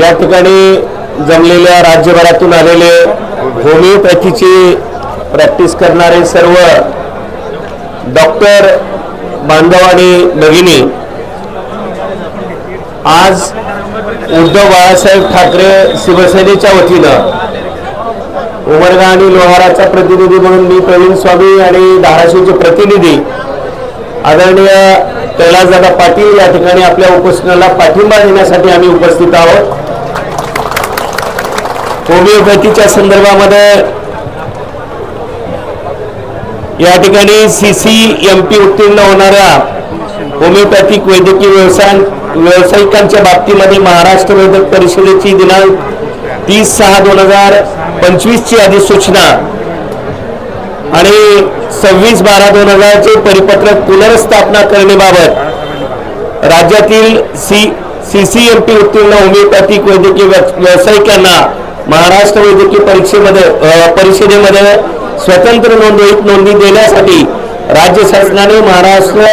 या ठिकाणी जमलेल्या राज्यभरातून आलेले होमिओपॅथीची प्रॅक्टिस करणारे सर्व डॉक्टर बांधव आणि भगिनी आज उद्धव बाळासाहेब ठाकरे शिवसेनेच्या वतीनं उमरगा आणि लोहाराचा प्रतिनिधी म्हणून मी प्रवीण स्वामी आणि धाराशिवचे प्रतिनिधी आदरणीय कैलासदादा पाटील या ठिकाणी आपल्या उपोषणाला पाठिंबा देण्यासाठी आम्ही उपस्थित आहोत. होमिओपॅथीच्या संदर्भामध्ये या ठिकाणी सी सी एम पी उत्तीर्ण होणाऱ्या होमिओपॅथिक वैद्यकीय व्यवसाय व्यावसायिकांच्या बाबतीमध्ये महाराष्ट्र वैद्यक परिषदेची दिनांक तीस सहा दोन हजार पंचवीसची अधिसूचना आणि सव्वीस बारा दोन हजारचे परिपत्रक पुनर्स्थापना करण्याबाबत राज्यातील C C C M P उत्तीर्ण होमिओपॅथिक वैद्यकीय व्या- व्यावसायिकांना महाराष्ट्र वैद्यकीय परीक्षेमध्ये परिषदेमध्ये स्वतंत्र नोंदणीत नोंदणी देण्यासाठी राज्य शासनाने महाराष्ट्र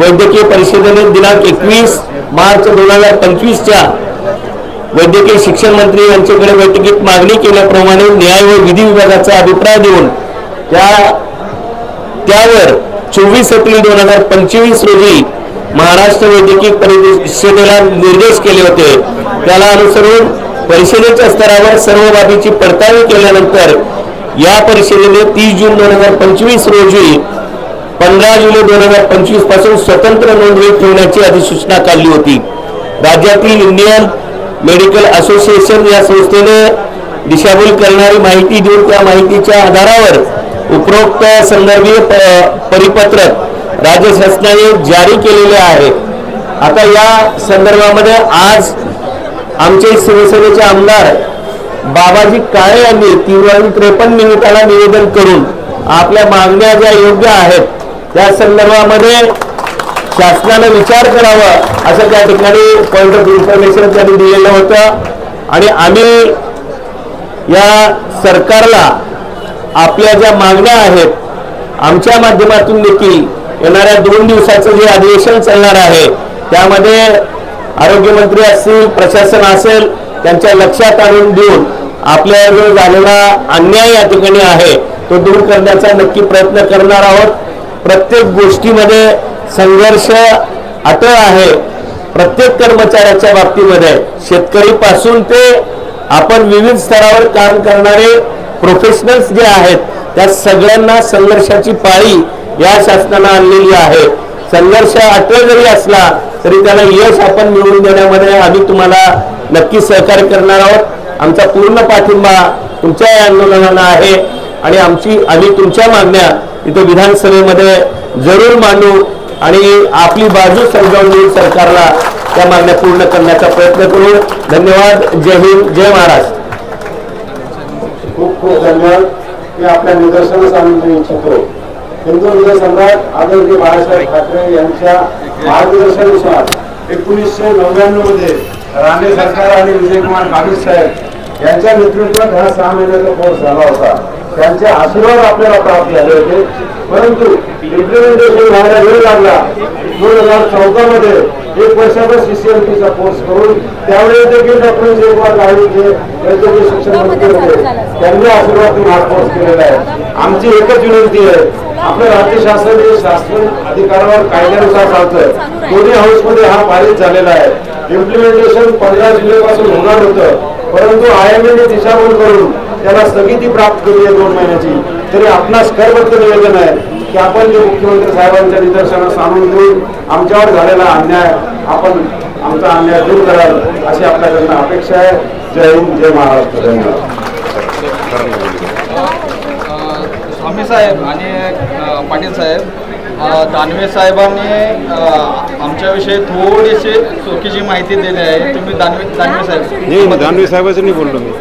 वैद्यकीय परिषदेने दिनांक एकवीस मार्च दोन हजार पंचवीसच्या वैद्यकीय शिक्षण मंत्री यांच्याकडे बैठकीत मागणी केल्याप्रमाणे न्याय व विधी विभागाचा अभिप्राय देऊन त्या त्यावर चोवीस एप्रिल दोन हजार पंचवीस रोजी महाराष्ट्र वैद्यकीय परिषदेला निर्देश केले होते. त्याला अनुसरून परिषदेच्या स्तरावर सर्व बाबीची पडताळणी केल्यानंतर या परिषदेने तीस जून दोन हजार पंचवीस रोजी पंधरा जुलै दोन हजार पंचवीसपासून स्वतंत्र नोंदणी ठेवण्याची अधिसूचना काढली होती. राज्यातील इंडियन मेडिकल असोसिएशन या संस्थेने दिशाभूल करणारी माहिती देऊन त्या माहितीच्या आधारावर उपरोक्त संदर्भीय परिपत्रक राज्य शासनाने जारी केलेले आहे. आता या संदर्भामध्ये आज आमचे शिवसेनेचे आमदार बाबाजी काळे यांनी तीन त्रेपन्न मिनिटाला निवेदन करून आपल्या मागण्या ज्या योग्य आहेत त्या संदर्भामध्ये शासनानं विचार करावा असं त्या ठिकाणी पॉईंट ऑफ इन्फॉर्मेशन त्यांनी दिलेलं होतं. आणि आम्ही या सरकारला आपल्या ज्या मागण्या आहेत आमच्या माध्यमातून देखील येणाऱ्या दोन दिवसाचं जे अधिवेशन चालणार आहे त्यामध्ये आरोग्यमंत्री असतील प्रशासन असेल त्यांच्या लक्षात आणून देऊन आपल्या जो झालेला अन्याय या ठिकाणी आहे तो दूर करण्याचा नक्की प्रयत्न करणार आहोत. प्रत्येक गोष्टीमध्ये संघर्ष अटळ आहे. प्रत्येक कर्मचाऱ्याच्या बाबतीमध्ये शेतकरीपासून ते आपण विविध स्तरावर काम करणारे प्रोफेशनल्स जे आहेत त्या सगळ्यांना संघर्षाची पाळी या शासनानं आणलेली आहे. संघर्ष अटळ जरी असला तरी त्याला यश आपण मिळवून देण्यामध्ये आम्ही तुम्हाला नक्की सहकार्य करणार आहोत. आमचा पूर्ण पाठिंबा तुमच्या या आंदोलनाला आहे आणि आमची आम्ही तुमच्या मागण्या इथं विधानसभेमध्ये जरूर मांडू आणि आपली बाजू समजावून देऊन सरकारला त्या मागण्या पूर्ण करण्याचा प्रयत्न करू. धन्यवाद. जय हिंद. जय महाराष्ट्र. खूप खूप धन्यवाद. मी आपल्या निदर्शनास आणून देऊ इच्छितो. हिंदू हृदय सम्राट आदरणीय बाळासाहेब ठाकरे यांच्या मार्गदर्शनानुसार एकोणीसशे नव्याण्णवमध्ये राणे सरकार आणि विजयकुमार गावित साहेब यांच्या नेतृत्वात हा सहा महिन्याचा कोर्स झाला होता. त्यांचे आशीर्वाद आपल्याला प्राप्त झाले होते. परंतु इम्प्लिमेंटेशन व्हायला वेळ लागला. दोन हजार चौदा मध्ये एक वर्षाचा सीसीएमपीचा कोर्स करून त्यावेळेस देखील डॉक्टर विजयकुमार गावित जे वैद्यकीय शिक्षण मंत्री होते. त्यांनी आशीर्वाद हा कोर्स केलेला आहे. आमची एकच विनंती आहे. आपलं राज्य शासन हे शासन अधिकारावर कायद्यानुसार चालतं दोन्ही हाऊसमध्ये हा पारित झालेला आहे. इम्प्लिमेंटेशन पंधरा जुलैपासून होणार होतं. परंतु आय एम एने दिशाभूल करून त्याला स्थगिती प्राप्त केली आहे दोन महिन्याची. तरी आपणास करबद्ध निवेदन आहे? की आपण जे मुख्यमंत्री साहेबांच्या निदर्शनास आणून देऊन आमच्यावर झालेला अन्याय आपण आमचा अन्याय दूर कराल अशी आपल्याकडनं अपेक्षा आहे. जय हिंद जय महाराष्ट्र. धन्यवाद. स्वामी साहेब आणि पाटील साहेब दानवे साहेबांनी आमच्याविषयी थोडीशी चुकीची माहिती दिली आहे. तुम्ही दानवे दानवे साहेब. नाही दानवे साहेबाचं नाही बोललो मी.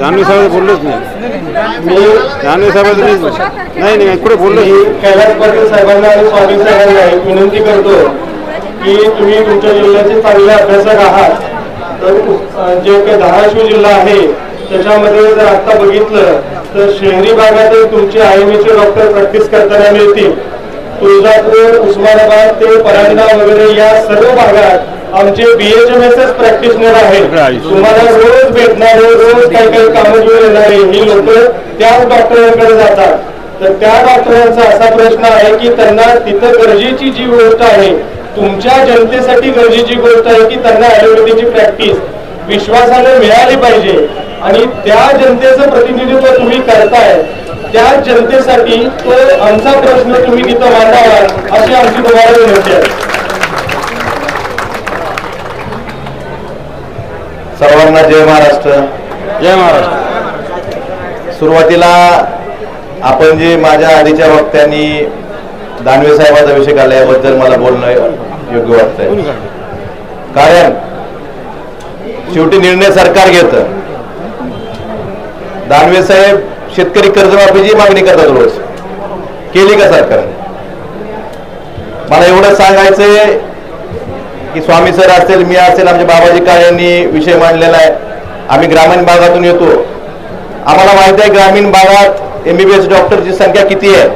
दानवे साहेब बोललोच नाही. मी दानवे साहेबाचं नाही. नाही नाही कुठे बोललो? मी कैलास पाटील साहेबांना आणि स्वामी साहेबांना एक विनंती करतो की तुम्ही तुमच्या जिल्ह्याचे चांगले अभ्यासक आहात. तर जे काही धाराशिव जिल्हा आहे त्याच्यामध्ये जर आता बघितलं तर शहरी भागातील तुमचे आय एम डॉक्टर प्रॅक्टिस करताना मिळतील. तुळजापूर उस्मानाबाद ते परांडा वगैरे या सर्व भागात आमचे बीएचएमएसएस प्रॅक्टिशनर आहेत. तुम्हाला रोज भेटणारे रोज काही काही कामं घेऊन येणारे ही लोक त्याच डॉक्टरांकडे जातात. तर त्या डॉक्टरांचा असा प्रश्न आहे की त्यांना तिथं गरजेची जी गोष्ट आहे तुमच्या जनतेसाठी गरजेची गोष्ट आहे की त्यांना ॲलोपॅथीची प्रॅक्टिस विश्वासाने मिळाली पाहिजे. आणि त्या जनतेचं प्रतिनिधित्व तुम्ही करताय त्या जनतेसाठी तो आमचा प्रश्न तुम्ही तिथं मांडावा अशी आमची तुम्हाला विनंती आहे. सर्वांना जय महाराष्ट्र. जय महाराष्ट्र. सुरुवातीला आपण जे माझ्या आधीच्या वक्त्यांनी दानवे साहेबाचा विषय काढला याबद्दल मला बोलणं योग्य वाटतंय? कारण शेवटी निर्णय सरकार घेत. दानवे साहेब शेतकरी कर्जमाफीची मागणी करतात रोज. केली का सरकारने मला एवढं सांगायचंय की स्वामी सर असेल मी असेल आमचे बाबाजी काळे यांनी विषय मांडलेला आहे. आम्ही ग्रामीण भागातून येतो. आम्हाला माहिती आहे ग्रामीण भागात एमबीबीएस डॉक्टरची संख्या किती आहे?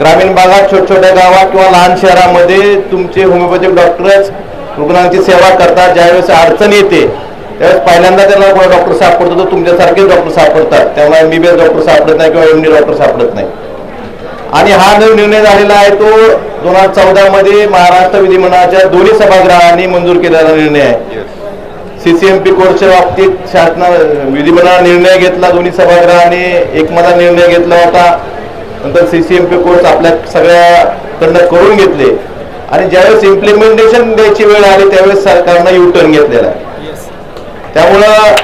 ग्रामीण भागात छोट छोट्या गावात किंवा लहान शहरामध्ये तुमचे होमिओपॅथिक डॉक्टरच रुग्णांची सेवा करतात. ज्यावेळेस अडचण येते त्यावेळेस पहिल्यांदा त्यांना कोणा डॉक्टर सापडतो तो तुमच्यासारखेच डॉक्टर सापडतात. त्यामुळे एमबीबीएस डॉक्टर सापडत नाही किंवा एमडी डॉक्टर सापडत नाही. आणि हा जो निर्णय झालेला आहे तो दोन हजार चौदा मध्ये महाराष्ट्र विधिमंडळाच्या दोन्ही सभागृहांनी मंजूर केलेला निर्णय आहे. सीसीएमपी कोर्सच्या बाबतीत शासना विधिमंडळाने निर्णय घेतला दोन्ही सभागृहाने एकमता निर्णय घेतला होता. नंतर सीसीएमपी कोर्स आपल्या सगळ्याकडनं करून घेतले. आणि ज्यावेळेस इम्प्लिमेंटेशन द्यायची वेळ आली त्यावेळेस सरकारनं यू टर्न घेतलेला आहे. त्यामुळं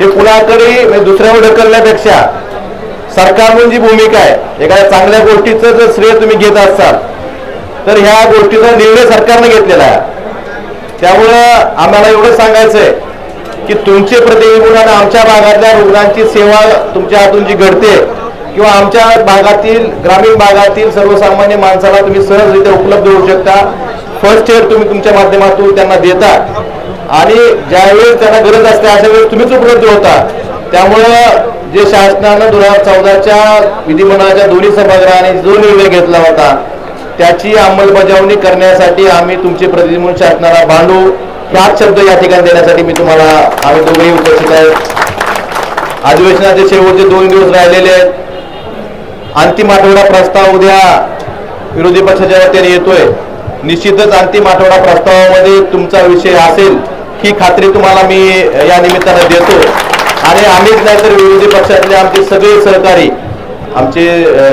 हे कुणाकडे म्हणजे दुसऱ्यावर ढकलण्यापेक्षा सरकार जी भूमिका आहे एखाद्या चांगल्या गोष्टीचं जर श्रेय तुम्ही घेत असाल तर ह्या गोष्टीचा निर्णय सरकारने घेतलेला आहे. त्यामुळं आम्हाला एवढं सांगायचं आहे की तुमचे प्रतिनिधी आणि आमच्या भागातल्या रुग्णांची सेवा तुमच्या हातून जी घडते किंवा आमच्या भागातील ग्रामीण भागातील सर्वसामान्य माणसाला तुम्ही सहजरित्या उपलब्ध होऊ शकता. फर्स्ट एड तुम्ही तुमच्या माध्यमातून त्यांना देता. आणि ज्यावेळेस त्यांना गरज असते अशा वेळेस तुम्हीच उपलब्ध होता. त्यामुळं जे शासनानं दोन हजार चौदाच्या विधिमंडळाच्या दोन्ही सभागृहाने जो निर्णय घेतला होता त्याची अंमलबजावणी करण्यासाठी आम्ही तुमचे प्रतिनिधी म्हणून शासनाला भांडू. ह्याच शब्द या ठिकाणी देण्यासाठी मी तुम्हाला आम्ही दोघेही उपस्थित आहेत अधिवेशनाचे शेवटचे दोन दिवस राहिलेले आहेत. अंतिम आठवडा प्रस्ताव उद्या विरोधी पक्षाच्या वतीने येतोय. निश्चितच अंतिम आठवडा प्रस्तावामध्ये तुमचा विषय असेल. ही खात्री तुम्हाला मी या निमित्तानं देतो. आणि आम्हीच नाही तर विरोधी पक्षातले आमचे सगळे सहकारी आमचे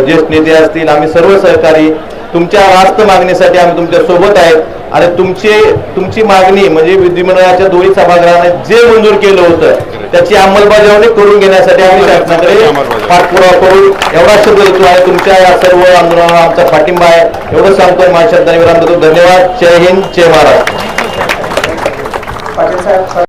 ज्येष्ठ नेते असतील आम्ही सर्व सहकारी तुमच्या रास्त मागणीसाठी आम्ही तुमच्यासोबत आहेत. आणि तुमचे तुमची मागणी म्हणजे विधिमंडळाच्या दोन्ही सभागृहाने जे मंजूर केलं होतं त्याची अंमलबजावणी करून घेण्यासाठी आम्ही शासनाकडे पाठपुरावा करून एवढा शब्द देतो आहे. तुमच्या या सर्व आंदोलनाला आमचा पाठिंबा आहे. एवढं सांगतोय माझ्या शब्दाने विराम देतो धन्यवाद. जय हिंद. जय महाराष्ट्र. خاطر